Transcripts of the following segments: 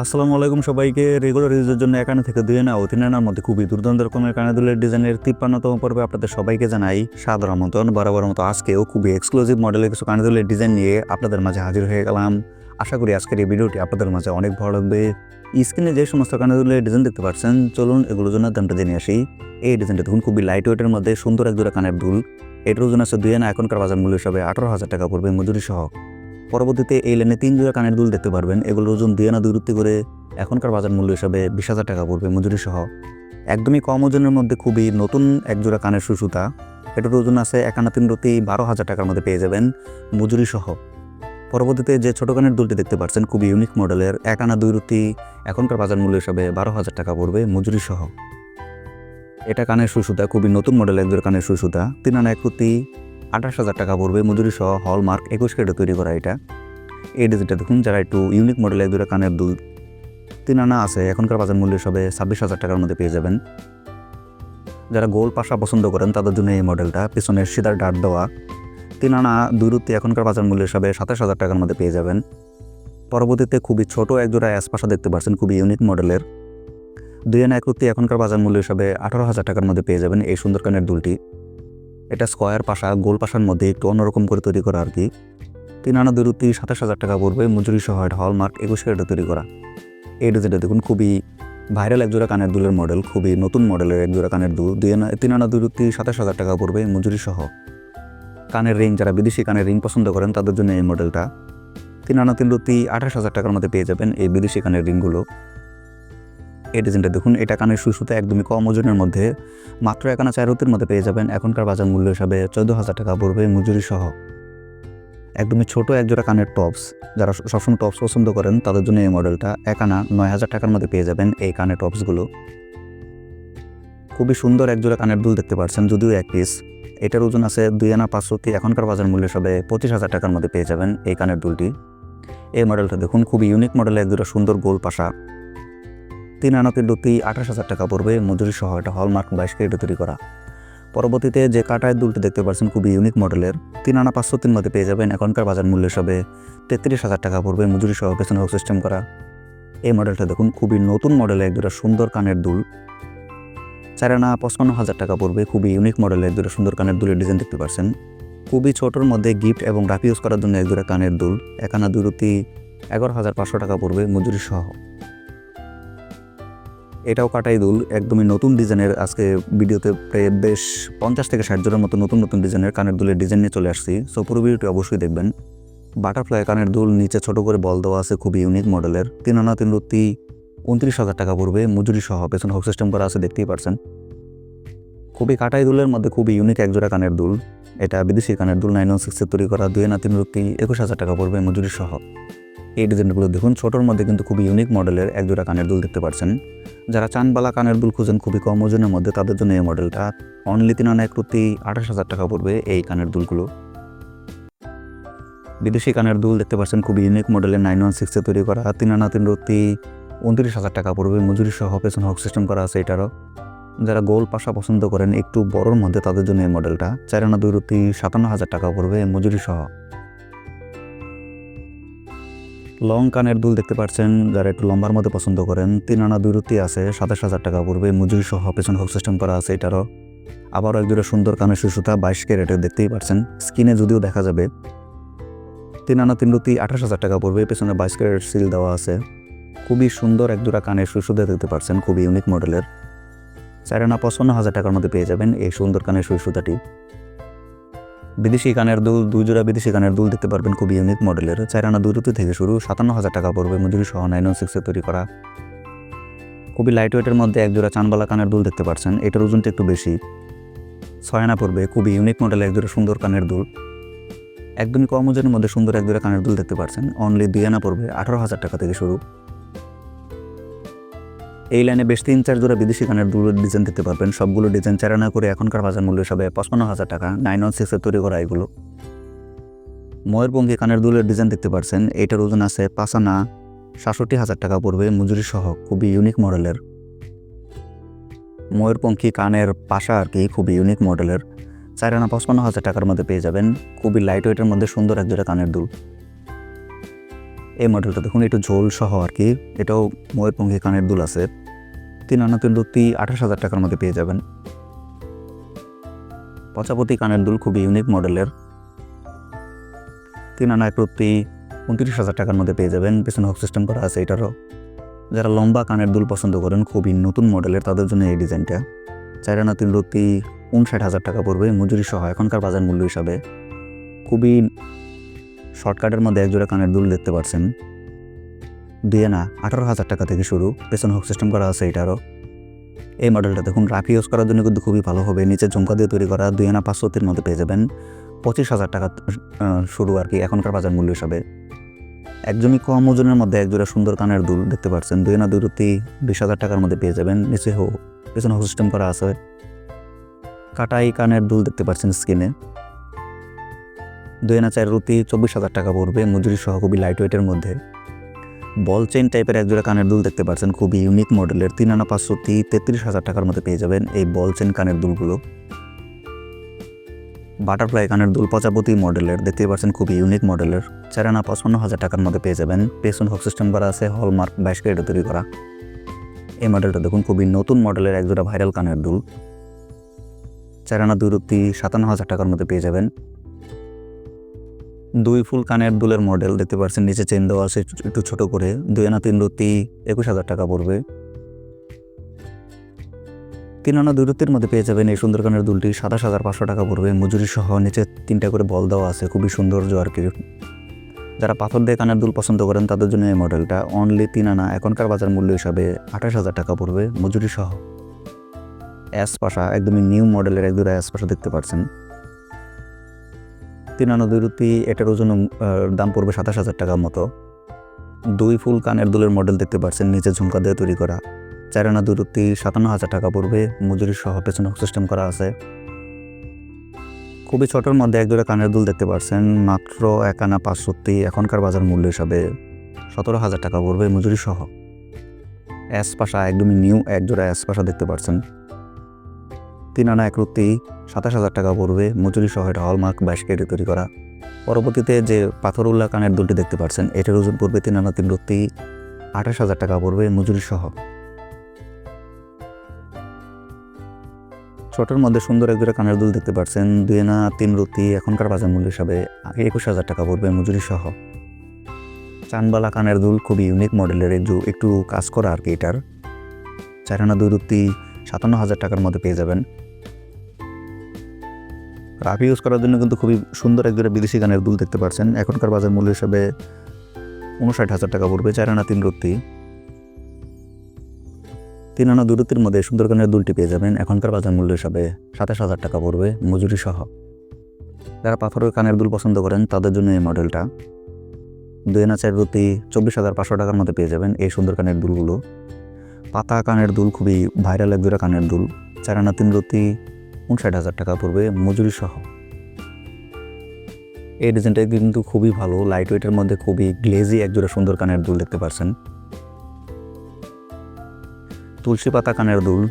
আসসালামু আলাইকুম সবাইকে। রেগুলার ইউজের জন্য একানে থেকে দুই আনা ও আনার মধ্যে খুবই দুর্দান্ত রকমের কানাদুলের ডিজাইনের তিপ্পান্নতম পর্বে আপনাদের সবাইকে জানাই সাদর আমন্ত্রণ বরাবর মতো আজকেও খুবই এক্সক্লুসিভ মডেলের কিছু কানাদুলের ডিজাইন নিয়ে আপনাদের মাঝে হাজির হয়ে গেলাম। আশা করি আজকের এই ভিডিওটি আপনাদের মাঝে অনেক ভালো লাগবে। স্ক্রিনে যে সমস্ত কানাদুলের ডিজাইন দেখতে পাচ্ছেন, চলুন এগুলোর জন্য দামটা জেনে আসি। এই ডিজাইনটা দেখুন, খুবই লাইট ওয়েটের মধ্যে সুন্দর এক জোড়া কানের দুল। এটার ওজন আছে দুই আনা, এখনকার বাজার মূল্য হিসাবে আঠারো হাজার টাকা পড়বে মজুরি সহ। পরবর্তীতে এই লাইনে তিন জোড়া কানের দুল দেখতে পারবেন। এগুলোর ওজন দুই আনা দুই রুত্তি করে এখনকার বাজার মূল্য হিসাবে বিশ হাজার টাকা পড়বে মজুরি সহ। একদমই কম ওজনের মধ্যে খুবই নতুন এক জোড়া কানের সুসুতা। এটার ওজন আছে একানা তিন রতি বারো হাজার টাকার মধ্যে পেয়ে যাবেন মজুরি সহ। পরবর্তীতে যে ছোট কানের দুলটি দেখতে পাচ্ছেন, খুবই ইউনিক মডেলের এক আনা দুই রুতি এখনকার বাজার মূল্য হিসাবে বারো হাজার টাকা পড়বে মজুরি সহ। এটা কানের সুসুতা, খুবই নতুন মডেল একজোড়া কানের সুসুতা। তিন আনা এক রুতি আঠাশ হাজার টাকা পড়বে, মজুরি সহ হলমার্ক একুশ কেটে তৈরি করা এটা। এই ডিজাইনটা দেখুন, যারা একটু ইউনিক মডেলের একজোড়া কানের দুল, তিন আনা আছে, এখনকার বাজার মূল্য হিসাবে ছাব্বিশ হাজার টাকার মধ্যে পেয়ে যাবেন। যারা গোল পাশা পছন্দ করেন, তাদের জন্য এই মডেলটা পিছনের সিদার ডাট দেওয়া, তিন আনা দুই রুতি এখনকার বাজার মূল্য হিসাবে সাতাশ হাজার টাকার মধ্যে পেয়ে যাবেন। পরবর্তীতে খুবই ছোট একজোড়া অ্যাস পাশা দেখতে পাচ্ছেন, খুবই ইউনিক মডেলের দুই আনা এক রুতি এখনকার বাজার মূল্য হিসাবে আঠারো হাজার টাকার মধ্যে পেয়ে যাবেন এই সুন্দর কানের দুলটি। এটা স্কোয়ার পাশা, গোল পাশার মধ্যে একটু অন্যরকম করে তৈরি করা আর কি তিন আনা দুই রুতি সাতাশ হাজার টাকা পড়বে মজুরি সহ এটা হলমার্ক একুশ ক্যারেটে তৈরি করা। এই ডিজাইনটা দেখুন, খুবই ভাইরাল একজোড়া কানের দুলের মডেল খুবই নতুন মডেলের একজোড়া কানের দুল। দুই আনা, তিন আনা দুই রুতি সাতাশ হাজার টাকা পড়বে মজুরি সহ। কানের রিং যারা বিদেশি কানের রিং পছন্দ করেন, তাদের জন্য এই মডেলটা তিন আনা তিন রুতি আঠাশ হাজার টাকার মধ্যে পেয়ে যাবেন এই বিদেশি কানের রিংগুলো এই ডিজাইনটা দেখুন, এটা কানের সুসুতে একদমই কম ওজনের মধ্যে, মাত্র একানা চার রুতির মধ্যে পেয়ে যাবেন। এখনকার বাজার মূল্য হিসাবে চোদ্দ হাজার টাকা পড়বে মজুরি সহ। একদমই ছোট একজোড়া কানের টপস, যারা সবসময় টপস পছন্দ করেন, তাদের জন্য এই মডেলটা একানা নয় হাজার টাকার মধ্যে পেয়ে যাবেন এই কানের টপসগুলো। খুবই সুন্দর একজোড়া কানের দুল দেখতে পাচ্ছেন, যদিও এক পিস। এটার ওজন আছে দুই আনা পাঁচশোটি এখনকার বাজার মূল্য হিসাবে পঁচিশ হাজার টাকার মধ্যে পেয়ে যাবেন এই কানের দুলটি। এই মডেলটা দেখুন, খুবই ইউনিক মডেলের একজোড়া সুন্দর গোল পাশা। তিন আনা দুটি আঠাশ হাজার টাকা পড়বে। মজুরি সহ এটা হলমার্ক বাইশ কেটে তৈরি করা। পরবর্তীতে যে কাটায় দুলটি দেখতে পাচ্ছেন খুবই ইউনিক মডেলের তিন আনা পাঁচশো তিন মধ্যে পেয়ে যাবেন। এখনকার বাজার মূল্য হিসাবে তেত্রিশ হাজার টাকা পড়বে। মজুরি সহ পেছনে হোক সিস্টেম করা। এই মডেলটা দেখুন, খুবই নতুন মডেলের এক দুটা সুন্দর কানের দুল। চার আনা পঁচপান্ন হাজার টাকা পড়বে। খুবই ইউনিক মডেলের এক দুটা সুন্দর কানের দুলের ডিজাইন দেখতে পাচ্ছেন খুবই ছোটোর মধ্যে গিফট এবং রাফ ইউজ করার জন্য এক দুটা কানের দুল। এক আনা দুই রুতি এগারো হাজার পাঁচশো টাকা পড়বে মজুরি সহ। এটাও কাটাই দুল। একদমই নতুন ডিজাইনের আজকে ভিডিওতে প্রায় বেশ পঞ্চাশ থেকে ষাট জনের মতো নতুন নতুন ডিজাইনের কানের দুলের ডিজাইন নিয়ে চলে আসছি। সো পুরো ভিডিওটি অবশ্যই দেখবেন। বাটারফ্লাই কানের দুল নিচে ছোট করে বল দেওয়া আছে খুবই ইউনিক মডেলের তিন আনা তিন রুতি উনত্রিশ হাজার টাকা পড়বে, মজুরি সহ, পেছনে হোক সিস্টেম করা আছে, দেখতেই পারছেন। খুবই কাটাই দুলের মধ্যে খুবই ইউনিক একজোড়া কানের দুল। এটা বিদেশি কানের দুল নাইন ওয়ান সিক্সের তৈরি করা, দুই আনা তিন রুতি একুশ হাজার টাকা পড়বে, মজুরি সহ। এই ডিজাইনগুলো দেখুন, ছোটোর মধ্যে কিন্তু খুবই ইউনিক মডেলের এক একজোড়া কানের দুল দেখতে পাচ্ছেন। যারা চানবালা কানের দুল খুঁজেন খুবই কম ওজনের মধ্যে, তাদের জন্য এই মডেলটা অনলি তিন আনা এক প্রতি আঠাশ হাজার টাকা পড়বে এই কানের দুলগুলো। বিদেশি কানের দুল দেখতে পাচ্ছেন, খুবই ইউনিক মডেলের নাইন ওয়ান সিক্সে তৈরি করা, তিন আনা তিন রতি উনত্রিশ হাজার টাকা পড়বে, মজুরি সহ পেছন হক সিস্টেম করা আছে এটারও। যারা গোল পাশা পছন্দ করেন, একটু বড়োর মধ্যে তাদের জন্য এই মডেলটা চার আনা দুই রতি সাতান্ন হাজার টাকা পড়বে, মজুরি সহ। লং কানের দুল দেখতে পাচ্ছেন যারা একটু লম্বার মধ্যে পছন্দ করেন। তিন আনা রুতি আছে, সাতাশ হাজার টাকা পড়বে। মজুরি সহ পেছন হোক সিস্টেম করা আছে এটারও। আবারও এক দুটো সুন্দর কানের সুসুতা, বাইশ ক্যারেটের দেখতেই পাচ্ছেন স্কিনে যদিও দেখা যাবে। তিন আনা তিন রুতি আঠাশ হাজার টাকা পড়বে। পেছনে বাইশ ক্যারেট সিল দেওয়া আছে। খুবই সুন্দর এক দুটা কানের সুসুতা দেখতে পাচ্ছেন খুবই ইউনিক মডেলের চার আনা পঁচপান্ন হাজার টাকার মধ্যে পেয়ে যাবেন এই সুন্দর কানের সুসুতাটি। বিদেশি কানের দুল দুই জোড়া বিদেশি কানের দুল দেখতে পারবেন খুবই ইউনিক মডেলের চার আনা দুই রুতি থেকে শুরু সাতান্ন হাজার টাকা পড়বে মজুরি সহ নাইন সিক্সে তৈরি করা। খুবই লাইট ওয়েটের মধ্যে এক জোড়া চানবালা কানের দুল দেখতে পাচ্ছেন এটার ওজনটা একটু বেশি। ছয় আনা পড়বে, খুবই ইউনিক মডেলের এক জোড়া সুন্দর কানের দুল। একদমই কম ওজনের মধ্যে সুন্দর এক জোড়া কানের দুল দেখতে পাচ্ছেন অনলি দুই আনা পড়বে আঠারো হাজার টাকা থেকে শুরু। এই লাইনে বেশ তিন চার জোড়া বিদেশি কানের দুলের ডিজাইন দেখতে পারবেন। সবগুলো ডিজাইন চারানা করে এখনকার বাজার মূল্য হিসাবে পঁচপান্ন হাজার টাকা নাইন ওয়ান সিক্সের তৈরি করা এগুলো। ময়ূরপঙ্খী কানের দুলের ডিজাইন দেখতে পাচ্ছেন এইটার ওজন আছে পাঁচানা সাতষট্টি হাজার টাকা পড়বে, মজুরি সহ খুবই ইউনিক মডেলের ময়ূরপঙ্খী কানের পাশা আর কি খুবই ইউনিক মডেলের চার আনা পঁচপান্ন হাজার টাকার মধ্যে পেয়ে যাবেন, খুবই লাইট ওয়েটের মধ্যে সুন্দর এক জোড়া কানের দুল। এই মডেলটা দেখুন, একটু ঝোল সহ আর কি, এটাও ময়ূরপঙ্খী কানের দুল আছে। তিন আনা তিন রুতি আঠাশ হাজার টাকার মধ্যে পেয়ে যাবেন। পচাপতি কানের দুল খুবই ইউনিক মডেলের তিন আনা এক রুতি উনত্রিশ হাজার টাকার মধ্যে পেয়ে যাবেন, পেছনে হক সিস্টেম করা আছে এটারও। যারা লম্বা কানের দুল পছন্দ করেন, খুবই নতুন মডেলের তাদের জন্য এই ডিজাইনটা। চার আনা তিন রুতি উনষাট হাজার টাকা পড়বে, মজুরি সহ এখনকার বাজার মূল্য হিসাবে। খুবই শর্টকাটের মধ্যে একজোড়া কানের দুল দেখতে পাচ্ছেন। দুই আনা আঠারো হাজার টাকা থেকে শুরু, পেছনে হক সিস্টেম করা আছে এটারও এই মডেলটা দেখুন রাফ ইউজ করার জন্য কিন্তু খুবই ভালো হবে। নিচে ঝুমকা দিয়ে তৈরি করা দুই আনা পাঁচশোতির মধ্যে পেয়ে যাবেন। পঁচিশ হাজার টাকা শুরু আর কি এখনকার বাজার মূল্য হিসাবে। একজনই কম ওজনের মধ্যে একজোড়া সুন্দর কানের দুল দেখতে পাচ্ছেন। দুই আনা দুই রুতি বিশ হাজার টাকার মধ্যে পেয়ে যাবেন। নিচে হো, পেছনে হক সিস্টেম করা আছে। কাটাই কানের দুল দেখতে পাচ্ছেন স্কিনে দুই আনা চার রুতি চব্বিশ হাজার টাকা পড়বে, মজুরি সহ খুবই লাইট ওয়েটের মধ্যে। বল চেইন টাইপের একজোড়া কানের দুল দেখতে পাচ্ছেন। খুবই ইউনিক মডেলের তিন আনা পাঁচশোটি তেত্রিশ হাজার টাকার মধ্যে পেয়ে যাবেন এই বল চেইন কানের দুলগুলো। বাটারফ্লাই কানের দুল পচাপতি মডেলের দেখতে পাচ্ছেন খুবই ইউনিক মডেলের চার আনা পঁচপান্ন হাজার টাকার মধ্যে পেয়ে যাবেন। পেছন হক সিস্টেম করা আছে হলমার্ক বাইশ ক্যারেটে তৈরি করা। এই মডেলটা দেখুন, খুবই নতুন মডেলের একজোড়া ভাইরাল কানের দুল। চার আনা দুই সাতান্ন হাজার টাকার মধ্যে পেয়ে যাবেন। দুই ফুল কানের দুলের মডেল দেখতে পাচ্ছেন নিচে চেন দেওয়া আছে একটু- ছোট করে। দুই আনা তিন রুতি একুশ হাজার টাকা পড়বে। তিন আনা দুই রুতির মধ্যে পেয়ে যাবেন এই সুন্দর কানের দুলটি। সাতাশ হাজার পাঁচশো টাকা পড়বে। মজুরি সহ নিচে তিনটা করে বল দেওয়া আছে। খুবই সৌন্দর্য আর কি যারা পাথর দিয়ে কানের দুল পছন্দ করেন, তাদের জন্য এই মডেলটা অনলি তিন আনা। এখনকার বাজার মূল্য হিসাবে আঠাশ হাজার টাকা পড়বে। মজুরি সহ। অ্যাস পাশা, একদমই নিউ মডেলের এক দুটা অ্যাস পাশা দেখতে পাচ্ছেন তিন আনা দুই রুপি, এটার ওজন দাম পড়বে সাতাশ হাজার টাকার মতো। দুই ফুল কানের দুলের মডেল দেখতে পাচ্ছেন, নিচে ঝুমকা দিয়ে তৈরি করা। চার আনা দুই রুপি, সাতান্ন হাজার টাকা পড়বে, মজুরি সহ পেছনে সিস্টেম করা আছে। খুবই ছোটোর মধ্যে এক দুটো কানের দুল দেখতে পাচ্ছেন, মাত্র এক আনা পাঁচশোটি এখনকার বাজার মূল্য হিসাবে সতেরো হাজার টাকা পড়বে মজুরি সহ। অ্যাস পাশা একদমই নিউ, এক জোড়া অ্যাস পাশা দেখতে পাচ্ছেন। তিন আনা এক সাতাশ হাজার টাকা পড়বে, মজুরি সহ এটা হলমার্ক বাইশ কেটে তৈরি করা। পরবর্তীতে যে পাথরউল্লা কানের দুলটি দেখতে পাচ্ছেন, এটার ওজন পড়বে তিন আনা তিন রুতি আঠাশ হাজার টাকা পড়বে, মজুরি সহ। ছোটোর মধ্যে সুন্দর এক জোড়া কানের দুল দেখতে পাচ্ছেন দুই আনা তিন রুতি এখনকার বাজার মূল্য হিসাবে আগে একুশ হাজার টাকা পড়বে, মজুরি সহ। চানবালা কানের দুল খুবই ইউনিক মডেলের একটু কাজ করা আর কি এটার। চার আনা দুই রুতি সাতান্ন হাজার টাকার মধ্যে পেয়ে যাবেন। রাফ ইউজ করার জন্য কিন্তু খুবই সুন্দর এক জোড়া বিদেশি গানের দুল দেখতে পাচ্ছেন। এখনকার বাজার মূল্য হিসাবে উনষাট হাজার টাকা পড়বে, চার আনা তিন রুতি তিন আনা দুই রুতির মধ্যে সুন্দর গানের দুলটি পেয়ে যাবেন। এখনকার বাজার মূল্য হিসাবে সাতাশ হাজার টাকা পড়বে, মজুরি সহ। যারা পাথরের কানের দুল পছন্দ করেন, তাদের জন্য এই মডেলটা। দুই আনা চার রুতি চব্বিশ হাজার পাঁচশো টাকার মধ্যে পেয়ে যাবেন এই সুন্দর কানের দুলগুলো। পাতা কানের দুল, খুবই ভাইরাল এক দুটা কানের দুল। চার আনা তিন রুতি উনষাট হাজার টাকা পড়বে মজুরি সহ এই ডিজাইনটা কিন্তু খুবই ভালো লাইট ওয়েটের মধ্যে খুবই গ্লেজি একজোড়া সুন্দর কানের দুল দেখতে পাচ্ছেন তুলসী পাতা কানের দুল,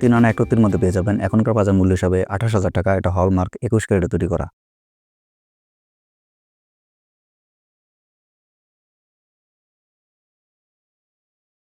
তিন আনা একত্রির মধ্যে পেয়ে যাবেন। এখনকার বাজার মূল্য হিসাবে আঠাশ হাজার টাকা, এটা হলমার্ক একুশ ক্যারেটে তৈরি করা।